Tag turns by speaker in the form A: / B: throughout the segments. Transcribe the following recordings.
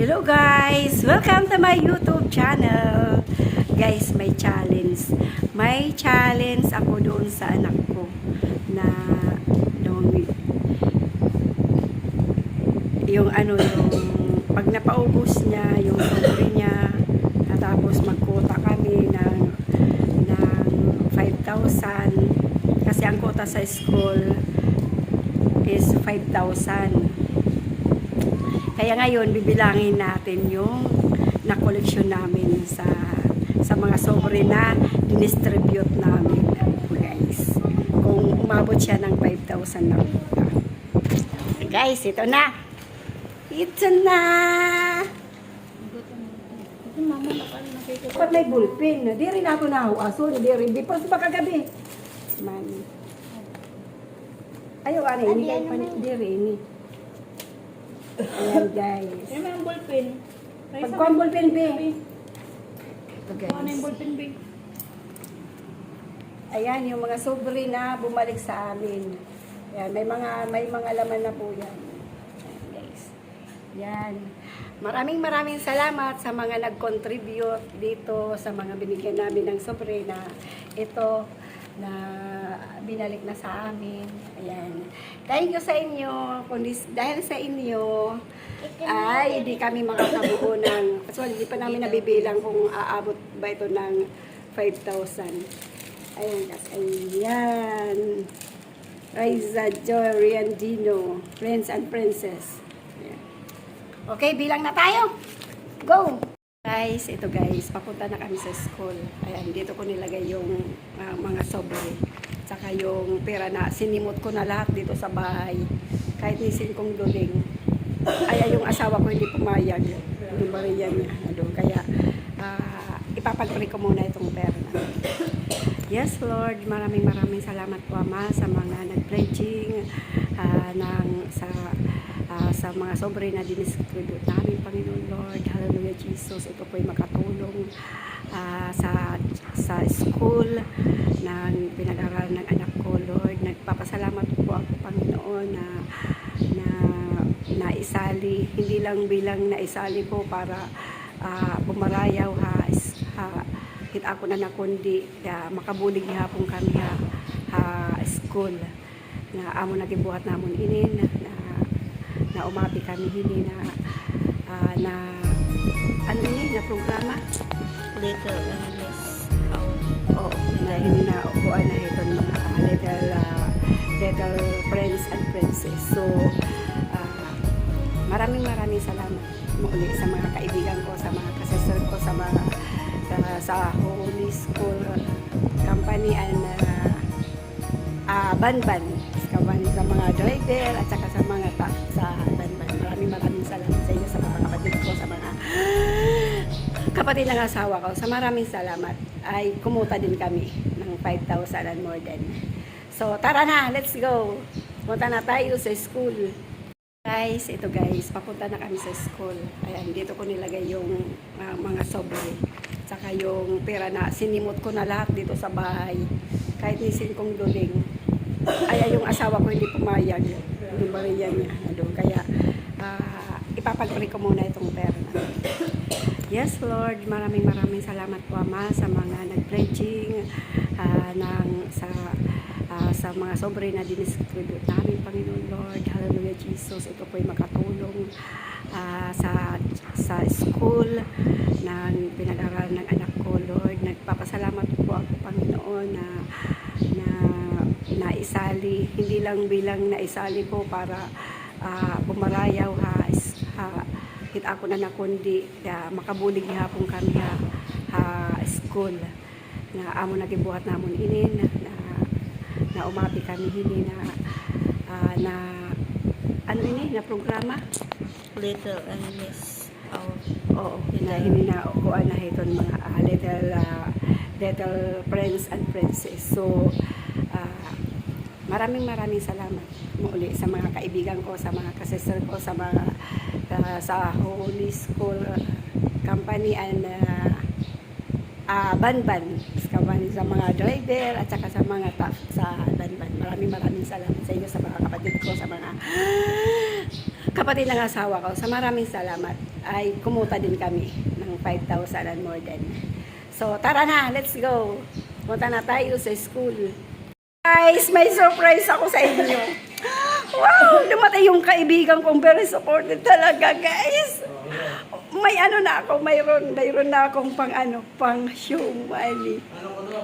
A: Hello guys! Welcome to my YouTube channel. Guys, may challenge. May challenge ako doon sa anak ko na nung yung ano yung pag napaubos niya yung sobre niya tapos magkota kami ng ng 5,000 kasi ang kota sa school is 5,000 kaya ngayon, bibilangin natin yung na-collection namin sa sa mga sobre na dinistribute namin guys. Kung umabot siya ng 5,000 na kuta. Guys, ito na. Ito na. Dapat may bullpen. Di rin ako nahuaso. Di rin. Di pa kagabi? Man. Ayaw, ano, ini kayo pa Di rin. Ayan, guys.
B: Yan ang ballpen.
A: Pagkuhan ballpen, be. Ito,
B: Ano yung
A: guys.
B: ballpen, Big?
A: Ayan, yung mga sobre na bumalik sa amin. Ayan, may mga may mga laman na po yan. Ayan, guys. Yan. Maraming maraming salamat sa mga nag-contribute dito sa mga binigyan namin ng sobre na ito na binalik na sa amin. Ayan. Thank you sa inyo. Kundi dahil sa inyo, ay hindi kami makakabuo ng, actually, hindi pa namin nabibilang kung aabot ba ito ng 5,000. Ayan, guys. Ayan. Riza Joy Riandino. Prince and Princess. Ayan. Okay, bilang na tayo. Go! Guys, ito guys, papunta na kami sa school. Ayan, dito ko nilagay yung ah, mga sobre. Tsaka yung pera na sinimot ko na lahat dito sa bahay. Kahit nisin kong duling. Ay, yung asawa ko hindi pumayag. Yung bariya niya doon. Kaya, ah, ipapagpalik ko muna itong pera. Yes, Lord. Maraming maraming salamat po, Ama, sa mga nag-pledging ah, ng, sa, ah, sa mga sobre na dinistribute namin, Panginoon Lord. Hallelujah, Jesus. Ito po'y makatulong ah, sa, sa school ng pinag-aralan ng anak ko, Lord. Nagpapasalamat po ako, Panginoon, na na naisali, hindi lang bilang naisali po para ah, pumarayaw ha, is- hit ako na nakundi na makabulig hapon kami ha, ha school na amo na gibuhat namon inin na na umabi kami hini na ah, na ano ini na programa
B: Little English.
A: Oo, na hindi na upuan na ito mga little, uh, little friends and princess. So, ah, maraming maraming salamat muli sa mga kaibigan ko, sa mga kasesor ko, sa mga sa, sa Holy School Company and uh, ah, Banban. Sa, sa mga driver at saka sa mga ta sa Banban. Maraming maraming salamat sa inyo, sa mga kapatid ko, sa mga kapatid ng asawa ko, sa maraming salamat, ay kumuta din kami ng 5,000 and more than. So, tara na, let's go. Punta na tayo sa school. Guys, ito guys, papunta na kami sa school. Ayan, dito ko nilagay yung ah, mga sobre. Tsaka yung pera na sinimot ko na lahat dito sa bahay. Kahit nisin kong duling. Ay, yung asawa ko hindi pumayag. Yung bariya niya doon. Kaya, ah, ipapagpalik ko muna itong pera na. Yes, Lord. Maraming maraming salamat po, Ama, sa mga nag-pledging ah, ng, sa, ah, sa mga sobre na dinistribute namin, Panginoon Lord. Hallelujah, Jesus. Ito po'y makatulong ah, sa, sa school ng pinag-aralan ng anak ko, Lord. Nagpapasalamat po ako, Panginoon, na na naisali, hindi lang bilang naisali po para ah, pumarayaw ha, is- ha hit ako na na makabulig hapon kami ha, ha school na amo na gibuhat namon inin na na umabi kami hini na ah, na ano ini na programa?
B: Little English.
A: oo na hindi na kuan na hiton mga ah, little ah, little friends and princess. So ah, maraming maraming salamat muli sa mga kaibigan ko sa mga kasesor ko sa mga ah, sa Holy School Company and ah, ah, Banban kawan- sa mga driver at saka sa mga staff sa Banban maraming maraming salamat sa inyo sa mga kapatid ko sa mga kapatid ng asawa ko, sa maraming salamat, ay kumuta din kami ng 5,000 and more than. So, tara na, let's go. Punta na tayo sa school. Guys, may surprise ako sa inyo. Wow, dumatay yung kaibigan kong very supportive talaga, guys. May ano na ako, mayroon, mayroon na akong pang ano, pang shumali.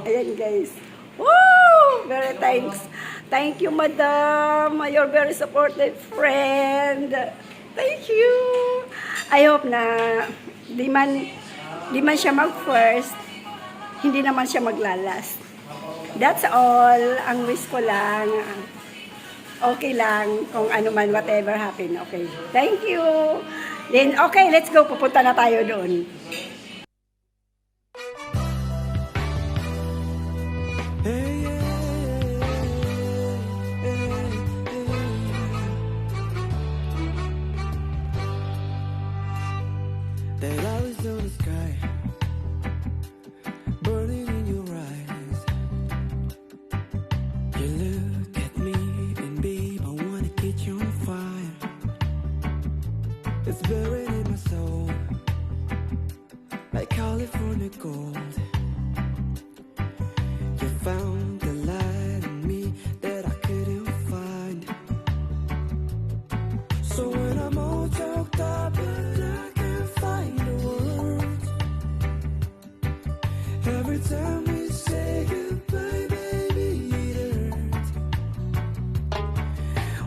A: Ayan, guys. Woo! Very thanks. Thank you, madam. You're very supportive friend. Thank you. I hope na di man, di man siya mag-first, hindi naman siya maglalas. That's all. Ang wish ko lang, okay lang kung ano man, whatever happen. Okay. Thank you. Then, okay, let's go. Pupunta na tayo doon.
C: I'm so like California gold. You found the light in me that I couldn't find. So when I'm all choked up and I can't find the words, every time we say goodbye, baby, it hurts.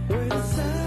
C: When it's